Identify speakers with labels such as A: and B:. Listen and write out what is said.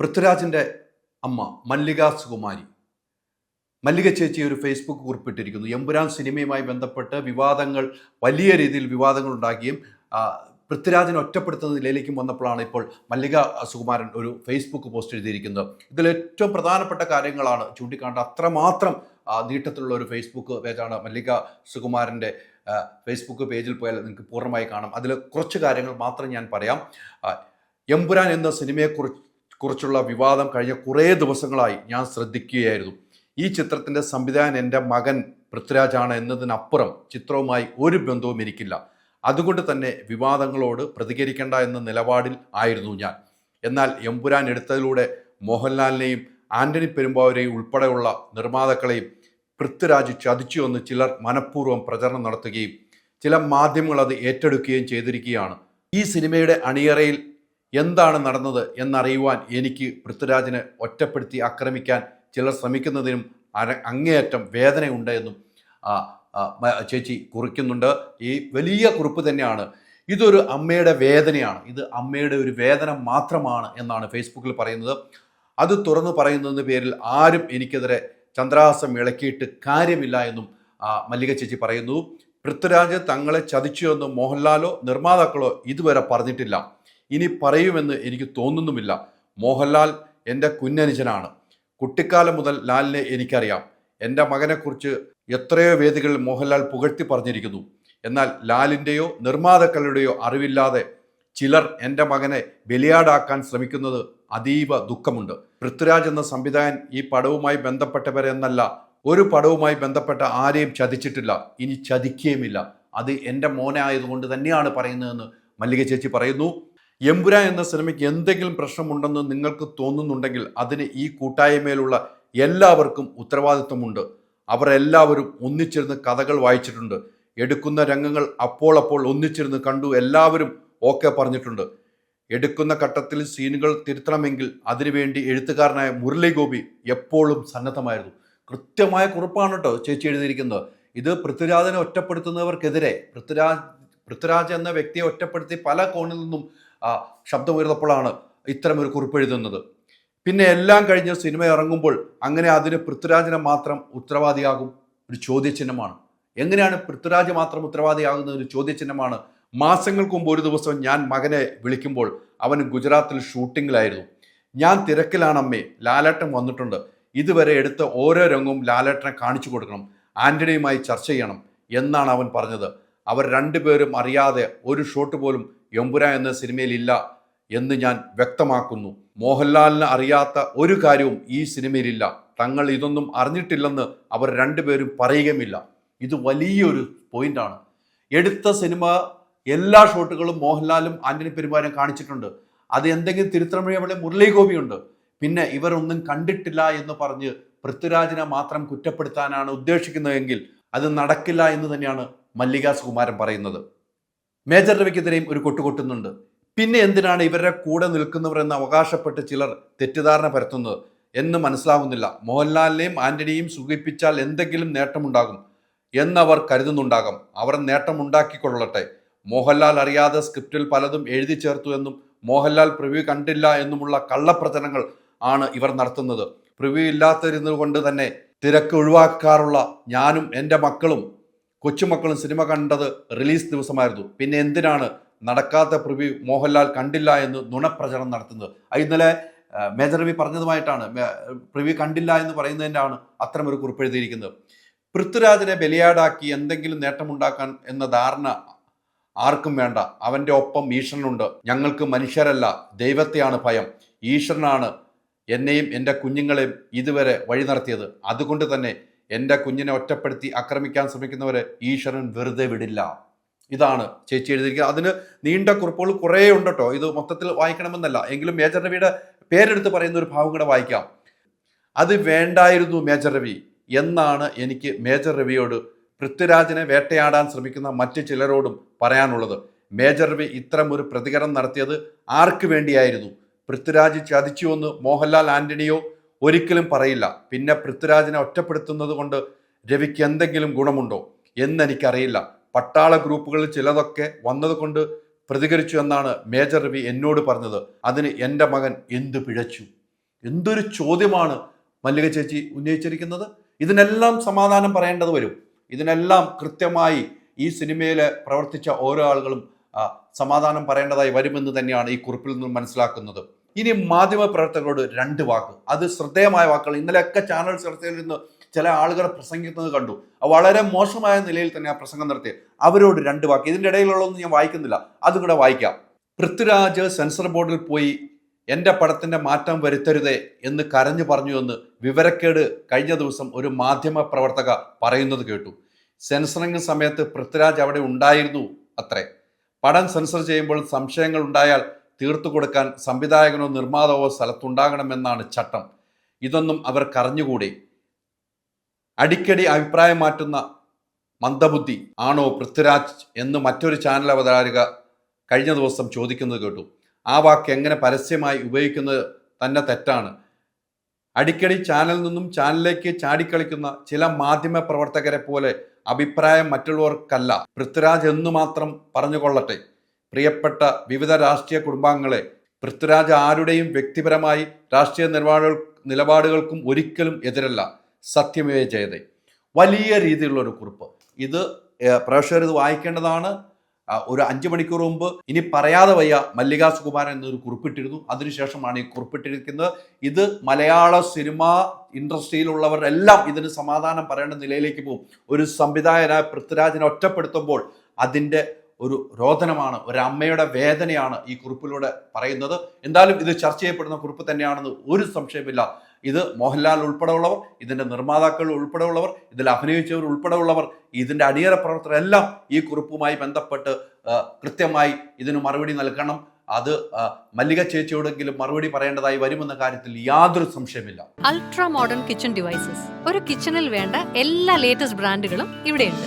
A: പൃഥ്വിരാജിന്റെ അമ്മ മല്ലിക സുകുമാരി. മല്ലിക ചേച്ചി ഒരു ഫേസ്ബുക്ക് കുറിപ്പിട്ടിരിക്കുന്നു. എമ്പുരാൻ സിനിമയുമായി ബന്ധപ്പെട്ട് വിവാദങ്ങൾ വലിയ രീതിയിൽ വിവാദങ്ങൾ ഉണ്ടാക്കുകയും പൃഥ്വിരാജിനെ ഒറ്റപ്പെടുത്തുന്ന നിലയിലേക്കും വന്നപ്പോഴാണ് ഇപ്പോൾ മല്ലിക സുകുമാരൻ ഒരു ഫേസ്ബുക്ക് പോസ്റ്റ് എഴുതിയിരിക്കുന്നത്. ഇതിൽ ഏറ്റവും പ്രധാനപ്പെട്ട കാര്യങ്ങളാണ് ചൂണ്ടിക്കാണ്ട അത്രമാത്രം നീട്ടത്തിലുള്ള ഒരു ഫേസ്ബുക്ക് പേജാണ് മല്ലിക സുകുമാരന്റെ ഫേസ്ബുക്ക് പേജിൽ പോയാൽ നിങ്ങൾക്ക് പൂർണമായി കാണാം. അതിൽ കുറച്ച് കാര്യങ്ങൾ മാത്രം ഞാൻ പറയാം. എമ്പുരാൻ എന്ന സിനിമയെക്കുറിച്ച് കുറിച്ചുള്ള വിവാദം കഴിഞ്ഞ കുറേ ദിവസങ്ങളായി ഞാൻ ശ്രദ്ധിക്കുകയായിരുന്നു. ഈ ചിത്രത്തിന്റെ സംവിധായകൻ എന്റെ മകൻ പൃഥ്വിരാജാണ് എന്നതിനപ്പുറം ചിത്രവുമായി ഒരു ബന്ധവും എനിക്കില്ല. അതുകൊണ്ട് തന്നെ വിവാദങ്ങളോട് പ്രതികരിക്കേണ്ട എന്ന നിലപാടിൽ ആയിരുന്നു ഞാൻ. എന്നാൽ എമ്പുരാൻ എടുത്തതിലൂടെ മോഹൻലാലിനെയും ആന്റണി പെരുമ്പാവൂരെയും ഉൾപ്പെടെയുള്ള നിർമ്മാതാക്കളെയും പൃഥ്വിരാജ് ചതിച്ചു എന്ന് ചിലർ മനഃപൂർവം പ്രചരണം നടത്തുകയും ചില മാധ്യമങ്ങൾ അത് ഏറ്റെടുക്കുകയും ചെയ്തിരിക്കുകയാണ്. ഈ സിനിമയുടെ അണിയറയിൽ എന്താണ് നടന്നത് എന്നറിയുവാൻ എനിക്ക് പൃഥ്വിരാജിനെ ഒറ്റപ്പെടുത്തി ആക്രമിക്കാൻ ചിലർ ശ്രമിക്കുന്നതിനും അങ്ങേയറ്റം വേദനയുണ്ട് എന്നും ചേച്ചി കുറിക്കുന്നുണ്ട്. ഈ വലിയ കുറിപ്പ് തന്നെയാണ്. ഇതൊരു അമ്മയുടെ വേദനയാണ്. ഇത് അമ്മയുടെ ഒരു വേദന മാത്രമാണ് എന്നാണ് ഫേസ്ബുക്കിൽ പറയുന്നത്. അത് തുറന്നു പറയുന്നതിന് പേരിൽ ആരും എനിക്കെതിരെ ചന്ദ്രഹാസം ഇളക്കിയിട്ട് കാര്യമില്ല എന്നും മല്ലിക ചേച്ചി പറയുന്നു. പൃഥ്വിരാജ് തങ്ങളെ ചതിച്ചു എന്ന് മോഹൻലാലോ നിർമ്മാതാക്കളോ ഇതുവരെ പറഞ്ഞിട്ടില്ല. ഇനി പറയുമെന്ന് എനിക്ക് തോന്നുന്നുമില്ല. മോഹൻലാൽ എന്റെ കുഞ്ഞനുജനാണ്. കുട്ടിക്കാലം മുതൽ ലാലിനെ എനിക്കറിയാം. എന്റെ മകനെക്കുറിച്ച് എത്രയോ വേദികളിൽ മോഹൻലാൽ പുകഴ്ത്തി പറഞ്ഞിരിക്കുന്നു. എന്നാൽ ലാലിന്റെയോ നിർമ്മാതാക്കളുടെയോ അറിവില്ലാതെ ചിലർ എന്റെ മകനെ ബലിയാടാക്കാൻ ശ്രമിക്കുന്നത് അതീവ ദുഃഖമുണ്ട്. പൃഥ്വിരാജ് എന്ന സംവിധായകൻ ഈ പടവുമായി ബന്ധപ്പെട്ടവരെന്നല്ല ഒരു പടവുമായി ബന്ധപ്പെട്ട ആരെയും ചതിച്ചിട്ടില്ല. ഇനി ചതിക്കുകയുമില്ല അത് എന്റെ മോനെ ആയതുകൊണ്ട് തന്നെയാണ് പറയുന്നതെന്ന് മല്ലിക ചേച്ചി പറയുന്നു. എമ്പുര എന്ന സിനിമയ്ക്ക് എന്തെങ്കിലും പ്രശ്നമുണ്ടെന്ന് നിങ്ങൾക്ക് തോന്നുന്നുണ്ടെങ്കിൽ അതിന് ഈ കൂട്ടായ്മയിലുള്ള എല്ലാവർക്കും ഉത്തരവാദിത്വമുണ്ട്. അവർ എല്ലാവരും ഒന്നിച്ചിരുന്ന് കഥകൾ വായിച്ചിട്ടുണ്ട്. എടുക്കുന്ന രംഗങ്ങൾ അപ്പോൾ അപ്പോൾ ഒന്നിച്ചിരുന്ന് കണ്ടു എല്ലാവരും ഓക്കെ പറഞ്ഞിട്ടുണ്ട്. എടുക്കുന്ന ഘട്ടത്തിൽ സീനുകൾ തിരുത്തണമെങ്കിൽ അതിനുവേണ്ടി എഴുത്തുകാരനായ മുരളി ഗോപി എപ്പോഴും സന്നദ്ധമായിരുന്നു. കൃത്യമായ കുറിപ്പാണ് കേട്ടോ ചേച്ചി എഴുതിയിരിക്കുന്നത്. ഇത് പൃഥ്വിരാജിനെ ഒറ്റപ്പെടുത്തുന്നവർക്കെതിരെ പൃഥ്വിരാജ് പൃഥ്വിരാജ് എന്ന വ്യക്തിയെ ഒറ്റപ്പെടുത്തി പല കോണിൽ നിന്നും ആ, ഇത്തരം ഒരു കുറിപ്പ് എഴുതുന്നത്. പിന്നെ എല്ലാം കഴിഞ്ഞ് സിനിമ ഇറങ്ങുമ്പോൾ അങ്ങനെ അതിന് പൃഥ്വിരാജിനെ മാത്രം ഉത്തരവാദിയാകും ഒരു ചോദ്യചിഹ്നമാണ്. എങ്ങനെയാണ് പൃഥ്വിരാജ് മാത്രം ഉത്തരവാദിയാകുന്ന ഒരു ചോദ്യചിഹ്നമാണ്? മാസങ്ങൾക്ക് മുമ്പ് ഒരു ദിവസം ഞാൻ മകനെ വിളിക്കുമ്പോൾ അവൻ ഗുജറാത്തിൽ ഷൂട്ടിങ്ങിലായിരുന്നു. ഞാൻ തിരക്കിലാണ് അമ്മേ ലാലേട്ടൻ വന്നിട്ടുണ്ട്. ഇതുവരെ എടുത്ത ഓരോ രംഗവും ലാലേട്ടനെ കാണിച്ചു കൊടുക്കണം. ആന്റണിയുമായി ചർച്ച ചെയ്യണം എന്നാണ് അവൻ പറഞ്ഞത്. അവർ രണ്ടുപേരും അറിയാതെ ഒരു ഷോട്ട് പോലും എമ്പുര എന്ന സിനിമയിൽ ഇല്ല എന്ന് ഞാൻ വ്യക്തമാക്കുന്നു. മോഹൻലാലിന് അറിയാത്ത ഒരു കാര്യവും ഈ സിനിമയിലില്ല. തങ്ങൾ ഇതൊന്നും അറിഞ്ഞിട്ടില്ലെന്ന് അവർ രണ്ടുപേരും പറയുകയുമില്ല. ഇത് വലിയൊരു പോയിന്റാണ്. എടുത്ത സിനിമ എല്ലാ ഷോട്ടുകളും മോഹൻലാലും ആന്റണി പെരുമാരും കാണിച്ചിട്ടുണ്ട്. അത് എന്തെങ്കിലും തിരുത്തണമെങ്കിൽ അവിടെ മുരളി ഗോപിയുണ്ട് പിന്നെ ഇവരൊന്നും കണ്ടിട്ടില്ല എന്ന് പറഞ്ഞ് പൃഥ്വിരാജിനെ മാത്രം കുറ്റപ്പെടുത്താനാണ് ഉദ്ദേശിക്കുന്നതെങ്കിൽ അത് നടക്കില്ല എന്ന് തന്നെയാണ് മല്ലിക സുകുമാരൻ പറയുന്നത്. മേജർ രവിക്കെതിരെയും ഒരു കൊട്ടുകൊട്ടുന്നുണ്ട് പിന്നെ എന്തിനാണ് ഇവരുടെ കൂടെ നിൽക്കുന്നവർ എന്ന് അവകാശപ്പെട്ട് ചിലർ തെറ്റിദ്ധാരണ പരത്തുന്നത്? എന്ന് മനസ്സിലാവുന്നില്ല. മോഹൻലാലിനെയും ആന്റണിയും സുഖിപ്പിച്ചാൽ എന്തെങ്കിലും നേട്ടമുണ്ടാകും എന്നവർ കരുതുന്നുണ്ടാകും. അവർ നേട്ടമുണ്ടാക്കിക്കൊള്ളട്ടെ. മോഹൻലാൽ അറിയാതെ സ്ക്രിപ്റ്റിൽ പലതും എഴുതി ചേർത്തു എന്നും മോഹൻലാൽ പ്രിവ്യൂ കണ്ടില്ല എന്നുമുള്ള കള്ളപ്രചരണങ്ങൾ ആണ് ഇവർ നടത്തുന്നത്. പ്രിവ്യൂ ഇല്ലാത്തിരുന്നത് കൊണ്ട് തന്നെ തിരക്ക് ഒഴിവാക്കാറുള്ള ഞാനും എന്റെ മക്കളും കൊച്ചുമക്കളും സിനിമ കണ്ടത് റിലീസ് ദിവസമായിരുന്നു. പിന്നെ എന്തിനാണ് നടക്കാത്ത പ്രിവ്യൂ മോഹൻലാൽ കണ്ടില്ല എന്ന് നുണപ്രചരണം നടത്തുന്നത്? ഇന്നലെ മേജർ രവി പറഞ്ഞതുമായിട്ടാണ്. പ്രിവ്യൂ കണ്ടില്ല എന്ന് പറയുന്നതിന്റെയാണ് അത്തരമൊരു കുറിപ്പ് എഴുതിയിരിക്കുന്നത്. പൃഥ്വിരാജിനെ ബലിയാടാക്കി എന്തെങ്കിലും നേട്ടമുണ്ടാക്കാൻ എന്ന ധാരണ ആർക്കും വേണ്ട. അവന്റെ ഒപ്പം ഈശ്വരനുണ്ട്. ഞങ്ങൾക്ക് മനുഷ്യരല്ല ദൈവത്തെയാണ് ഭയം. ഈശ്വരനാണ് എന്നെയും എന്റെ കുഞ്ഞുങ്ങളെയും ഇതുവരെ വഴി നടത്തിയത് അതുകൊണ്ട് തന്നെ എന്റെ കുഞ്ഞിനെ ഒറ്റപ്പെടുത്തി ആക്രമിക്കാൻ ശ്രമിക്കുന്നവരെ ഈശ്വരൻ വെറുതെ വിടില്ല. ഇതാണ് ചേച്ചി എഴുതിയിരിക്കുന്നത്. അതിന് നീണ്ട കുറിപ്പുകൾ കുറേ ഉണ്ട് കേട്ടോ ഇത് മൊത്തത്തിൽ വായിക്കണമെന്നല്ല. എങ്കിലും മേജർ രവിയുടെ പേരെടുത്ത് പറയുന്ന ഒരു ഭാവം കൂടെ വായിക്കാം. അത് വേണ്ടായിരുന്നു മേജർ രവി എന്നാണ് എനിക്ക് മേജർ രവിയോട് പൃഥ്വിരാജിനെ വേട്ടയാടാൻ ശ്രമിക്കുന്ന മറ്റ് ചിലരോടും പറയാനുള്ളത്. മേജർ രവി ഇത്തരം ഒരു പ്രതികരണം നടത്തിയത് ആർക്ക് വേണ്ടിയായിരുന്നു? പൃഥ്വിരാജ് ചതിച്ചുവെന്ന് മോഹൻലാൽ ആന്റണിയോ ഒരിക്കലും പറയില്ല. പിന്നെ പൃഥ്വിരാജിനെ ഒറ്റപ്പെടുത്തുന്നത് കൊണ്ട് രവിക്ക് എന്തെങ്കിലും ഗുണമുണ്ടോ എന്നെനിക്കറിയില്ല. പട്ടാള ഗ്രൂപ്പുകളിൽ ചിലതൊക്കെ വന്നതുകൊണ്ട് പ്രതികരിച്ചു എന്നാണ് മേജർ രവി എന്നോട് പറഞ്ഞത്. അതിന് എന്റെ മകൻ എന്തു പിഴച്ചു? എന്തൊരു ചോദ്യമാണ് മല്ലിക ചേച്ചി ഉന്നയിച്ചിരിക്കുന്നത്? ഇതിനെല്ലാം സമാധാനം പറയേണ്ടത് വരും. ഇതിനെല്ലാം കൃത്യമായി ഈ സിനിമയിൽ പ്രവർത്തിച്ച ഓരോ ആളുകളും സമാധാനം പറയേണ്ടതായി വരുമെന്ന് തന്നെയാണ് ഈ കുറിപ്പിൽ നിന്നും മനസ്സിലാക്കുന്നത്. ഇനി മാധ്യമ പ്രവർത്തകരോട് രണ്ട് വാക്ക്. അത് ശ്രദ്ധേയമായ വാക്കുകൾ. ഇന്നലെയൊക്കെ ചാനൽ ചർച്ചയിൽ നിന്ന് ചില ആളുകൾ പ്രസംഗിക്കുന്നത് കണ്ടു. വളരെ മോശമായ നിലയിൽ തന്നെ ആ പ്രസംഗം നടത്തി അവരോട് രണ്ട് വാക്ക്. ഇതിന്റെ ഇടയിലുള്ളതൊന്നും ഞാൻ വായിക്കുന്നില്ല. അതും കൂടെ വായിക്കാം. പൃഥ്വിരാജ് സെൻസർ ബോർഡിൽ പോയി എന്റെ പടത്തിന്റെ മാറ്റം വരുത്തരുതേ എന്ന് കരഞ്ഞു പറഞ്ഞു എന്ന് വിവരക്കേട് കഴിഞ്ഞ ദിവസം ഒരു മാധ്യമ പ്രവർത്തക പറയുന്നത് കേട്ടു. സെൻസറിങ് സമയത്ത് പൃഥ്വിരാജ് അവിടെ ഉണ്ടായിരുന്നു അത്രേ. പടം സെൻസർ ചെയ്യുമ്പോൾ സംശയങ്ങൾ ഉണ്ടായാൽ തീർത്തു കൊടുക്കാൻ സംവിധായകനോ നിർമ്മാതാവോ സ്ഥലത്തുണ്ടാകണമെന്നാണ് ചട്ടം. ഇതൊന്നും അവർ കറഞ്ഞുകൂടി അടിക്കടി അഭിപ്രായം മാറ്റുന്ന മന്ദബുദ്ധി ആണോ പൃഥ്വിരാജ് എന്ന് മറ്റൊരു ചാനൽ അവതാരക കഴിഞ്ഞ ദിവസം ചോദിക്കുന്നത് കേട്ടു. ആ വാക്ക് എങ്ങനെ പരസ്യമായി ഉപയോഗിക്കുന്നത് തന്നെ തെറ്റാണ്. അടിക്കടി ചാനലിൽ നിന്നും ചാനലിലേക്ക് ചാടിക്കളിക്കുന്ന ചില മാധ്യമ പ്രവർത്തകരെ പോലെ അഭിപ്രായം മറ്റുള്ളവർക്കല്ല പൃഥ്വിരാജ് എന്നു മാത്രം പറഞ്ഞുകൊള്ളട്ടെ. പ്രിയപ്പെട്ട വിവിധ രാഷ്ട്രീയ കുടുംബാംഗങ്ങളെ പൃഥ്വിരാജ് ആരുടെയും വ്യക്തിപരമായി രാഷ്ട്രീയ നിലപാടുകൾ നിലപാടുകൾക്കും ഒരിക്കലും എതിരല്ല സത്യമേ ജയതേ വലിയ രീതിയിലുള്ള ഒരു കുറിപ്പ്. ഇത് പ്രേക്ഷകർ ഇത് വായിക്കേണ്ടതാണ്. ഒരു അഞ്ച് മണിക്കൂർ മുമ്പ് ഇനി പറയാതെ വയ്യ മല്ലികാ സുകുമാരൻ എന്നൊരു കുറിപ്പിട്ടിരുന്നു. അതിനുശേഷമാണ് ഈ കുറിപ്പിട്ടിരിക്കുന്നത്. ഇത് മലയാള സിനിമ ഇൻഡസ്ട്രിയിലുള്ളവർ എല്ലാം ഇതിന് സമാധാനം പറയേണ്ട നിലയിലേക്ക് പോകും. ഒരു സംവിധായകനായ പൃഥ്വിരാജിനെ ഒറ്റപ്പെടുത്തുമ്പോൾ അതിന്റെ ഒരു രോദനമാണ് ഒരു അമ്മയുടെ വേദനയാണ് ഈ കുറിപ്പിലൂടെ പറയുന്നത്. എന്തായാലും ഇത് ചർച്ച ചെയ്യപ്പെടുന്ന കുറിപ്പ് തന്നെയാണെന്ന് ഒരു സംശയമില്ല ഇത് മോഹൻലാൽ ഉൾപ്പെടെയുള്ളവർ ഇതിന്റെ നിർമ്മാതാക്കൾ ഉൾപ്പെടെയുള്ളവർ ഇതിൽ അഭിനയിച്ചവർ ഉൾപ്പെടെയുള്ളവർ ഇതിന്റെ അണിയറ പ്രവർത്തകരെല്ലാം ഈ കുറിപ്പുമായി ബന്ധപ്പെട്ട് കൃത്യമായി ഇതിന് മറുപടി നൽകണം. അത് മല്ലിക ചേച്ചിയോടെങ്കിലും മറുപടി പറയേണ്ടതായി വരുമെന്ന കാര്യത്തിൽ യാതൊരു സംശയമില്ല
B: അൾട്രാ മോഡേൺ കിച്ചൺ ഡിവൈസസ്. ഒരു കിച്ചണിൽ വേണ്ട എല്ലാ ലേറ്റസ്റ്റ് ബ്രാൻഡുകളും ഇവിടെയുണ്ട്.